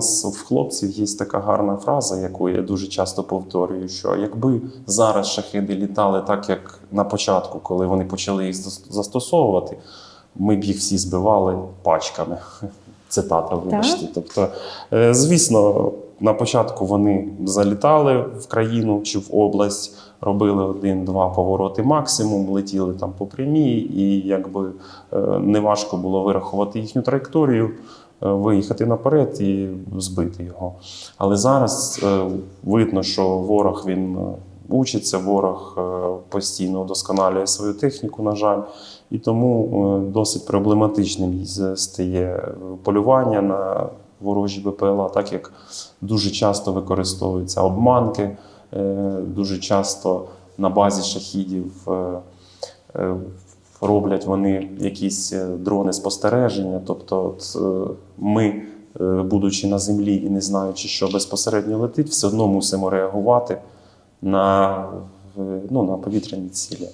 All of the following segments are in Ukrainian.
нас в хлопців є така гарна фраза, яку я дуже часто повторюю: що якби зараз шахеди літали так, як на початку, коли вони почали їх зас- застосовувати, ми б їх всі збивали пачками. Цитата, вибачте. Тобто, е, звісно, на початку вони залітали в країну чи в область, робили один-два повороти максимум, летіли там по прямій, і якби е, неважко було вирахувати їхню траєкторію, виїхати наперед і збити його. Але зараз е, видно, що ворог він е, учиться, ворог е, постійно удосконалює свою техніку, на жаль. І тому е, досить проблематичним стає е, полювання на ворожі БПЛА, так як дуже часто використовуються обманки, е, дуже часто на базі шахідів е, е, роблять вони якісь е, дрони спостереження. Тобто, от, е, ми, е, будучи на землі і не знаючи, що безпосередньо летить, все одно мусимо реагувати на, ну, на повітряні цілі.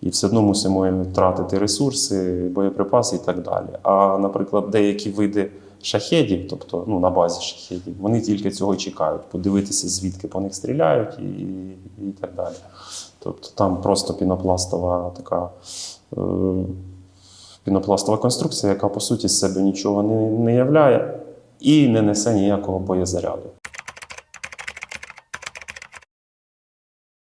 І все одно мусимо тратити ресурси, боєприпаси і так далі. А, наприклад, деякі види шахедів, тобто ну, на базі шахедів, вони тільки цього чекають, подивитися, звідки по них стріляють і, і, і так далі. Тобто там просто пінопластова така пінопластова конструкція, яка по суті з себе нічого не, не являє і не несе ніякого боєзаряду.